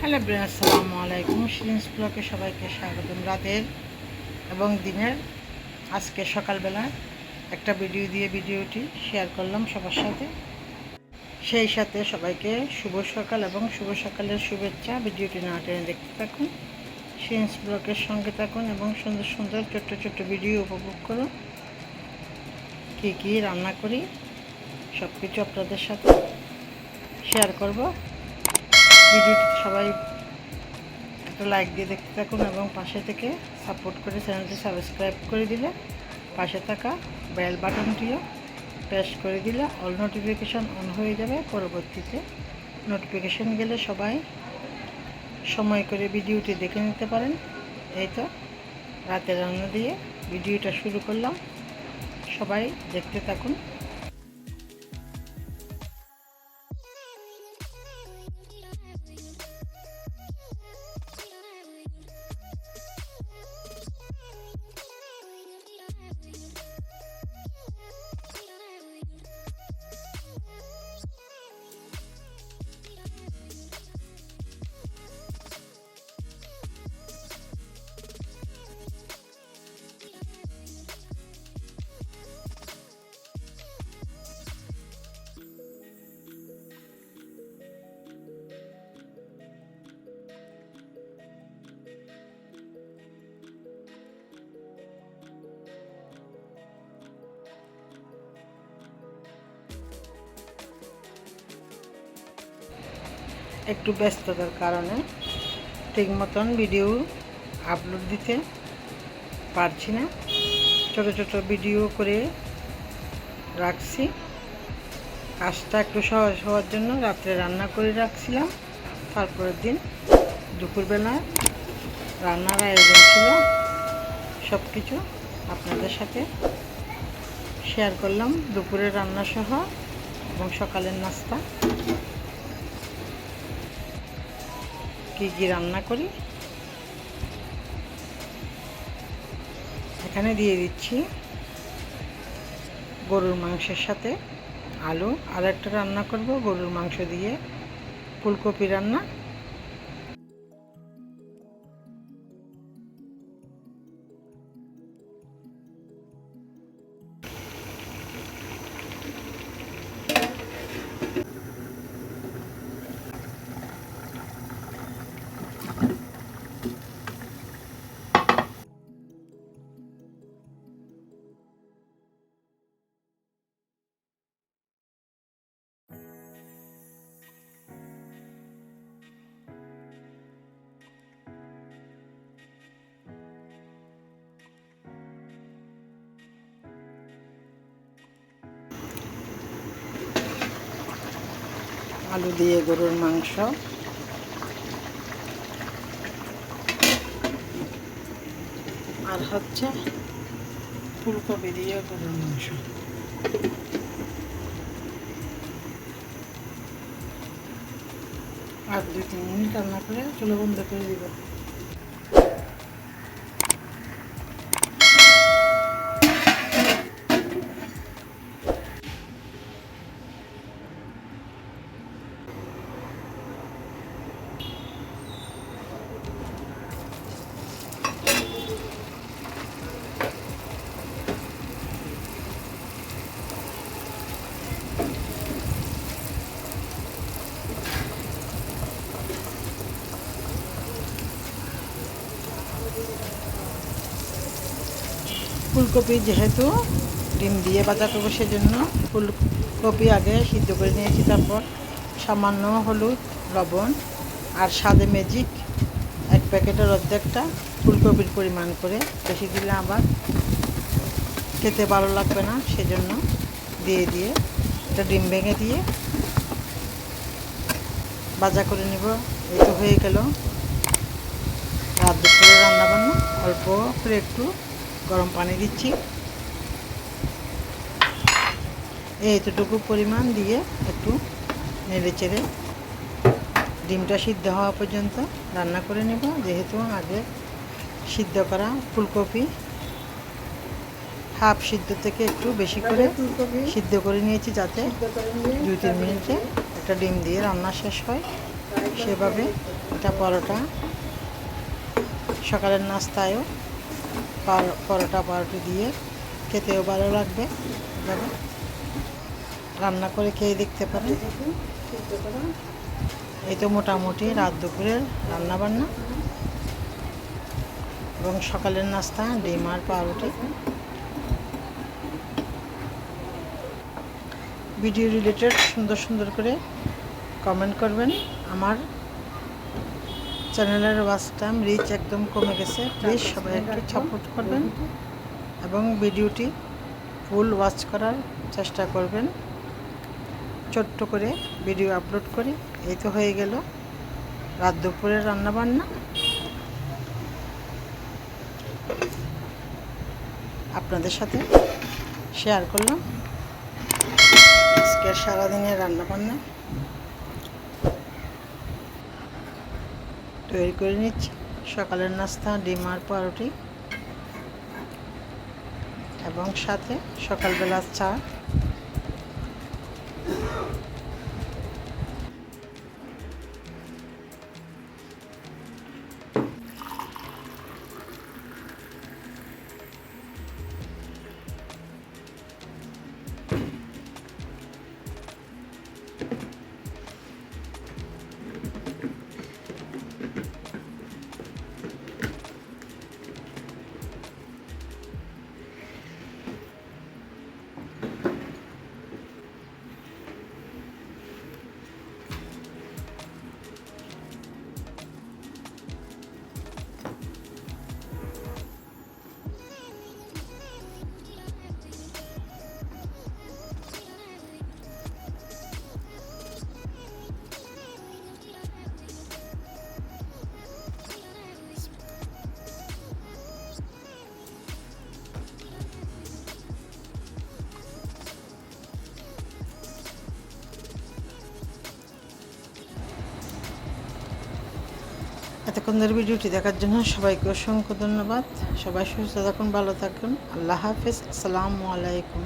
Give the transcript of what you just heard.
Hello brain আসসালামু আলাইকুম। শিরিন্স ব্লকে সবাইকে স্বাগতম রাতের এবং দিনের। আজকে সকালবেলা একটা ভিডিও দিয়ে ভিডিওটি শেয়ার করলাম সবার সাথে। সেই সাথে সবাইকে শুভ সকাল এবং শুভ সকালের শুভেচ্ছা। ভিডিওটি না টেনে দেখতে থাকুন। শিরিন্স ব্লকের সঙ্গে থাকুন এবং সুন্দর সুন্দর ছোট্ট ছোট্ট ভিডিও উপভোগ করুন। কী কী রান্না করি সব কিছু আপনাদের সাথে শেয়ার করব। ভিডিওটি সবাই একটা লাইক দিয়ে দেখতে থাকুন এবং পাশে থেকে সাপোর্ট করে চ্যানেলটি সাবস্ক্রাইব করে দিলে পাশে থাকা বেল বাটনটিও প্রেস করে দিলে অল নোটিফিকেশান অন হয়ে যাবে। পরবর্তীতে নোটিফিকেশান গেলে সবাই সময় করে ভিডিওটি দেখে নিতে পারেন। এই তো রাতে রান্না দিয়ে ভিডিওটা শুরু করলাম। সবাই দেখতে থাকুন। একটু ব্যস্ততার কারণে ঠিক মতন ভিডিও আপলোড দিতে পারছি না। ছোট ছোট ভিডিও করে রাখছি। কাজটা একটু সহজ হওয়ার জন্য রাত্রে রান্না করে রাখছিলাম। তারপরের দিন দুপুরবেলা রান্নার আয়োজন ছিল। সব কিছু আপনাদের সাথে শেয়ার করলাম। দুপুরের রান্না সহ এবং সকালের নাস্তা। কি, কী রান্না করি? এখানে দিয়ে দিচ্ছি গরুর মাংসের সাথে আলু। আর একটা রান্না করব, গরুর মাংস দিয়ে ফুলকপি রান্না। আলু দিয়ে গরুর মাংস। আর হচ্ছে ফুলকপি দিয়ে গরুর মাংস। আর দু তিন মিনিট রান্না করে চুলো বন্ধ করে দিব। ফুলকপি যেহেতু ডিম দিয়ে বাজা করব সেজন্য ফুলকপি আগে সিদ্ধ করে নিয়েছি, তারপর সামান্য হলুদ, লবণ আর স্বাদে ম্যাজিক এক প্যাকেটের অর্ধেকটা ফুলকপির পরিমাণ করে। বেশি দিলে আবার খেতে ভালো লাগবে না, সেজন্য দিয়ে দিয়ে একটা ডিম ভেঙে দিয়ে বাজা করে নিব। এই তো হয়ে গেল। রাত দুপুরে রান্নাবান্না, অল্প করে একটু গরম পানি দিচ্ছি। এইটুকু পরিমাণ দিয়ে একটু নেড়ে চেড়ে ডিমটা সিদ্ধ হওয়া পর্যন্ত রান্না করে নেব। যেহেতু আগে সিদ্ধ করা ফুলকপি হাফ সিদ্ধ থেকে একটু বেশি করে সিদ্ধ করে নিয়েছি যাতে দুই তিন মিনিটে একটা ডিম দিয়ে রান্না শেষ হয়। সেভাবে এটা পরোটা সকালের নাস্তায়ও পরোটা পাউরুটি দিয়ে খেতেও ভালো লাগবে। রান্না করে খেয়ে দেখতে পারেন। এই তো মোটামুটি রাত দুপুরের রান্না বান্না এবং সকালের নাস্তা, ডিম আর পাউরুটি। ভিডিও রিলেটেড সুন্দর সুন্দর করে কমেন্ট করবেন। আমার চ্যানেলের ওয়াচ টাইম রিচ একদম কমে গেছে। প্লিজ সবাই একটু সাপোর্ট করবেন এবং ভিডিওটি ফুল ওয়াচ করার চেষ্টা করবেন। ছোট্ট করে ভিডিও আপলোড করি। এই তো হয়ে গেল রাত দুপুরের রান্নাবান্না। আপনাদের সাথে শেয়ার করলাম। আজকে সারাদিনের রান্নাবান্না। তৈরি করে নিচ্ছি। সকালের নাস্তা ডিম আর পাউরুটি এবং সাথে সকালবেলা চা। এতক্ষণ ধরে ভিডিওটি দেখার জন্য সবাইকে অসংখ্য ধন্যবাদ। সবাই সুস্থ থাকুন, ভালো থাকুন। আল্লাহ হাফিজ। আসসালামু আলাইকুম।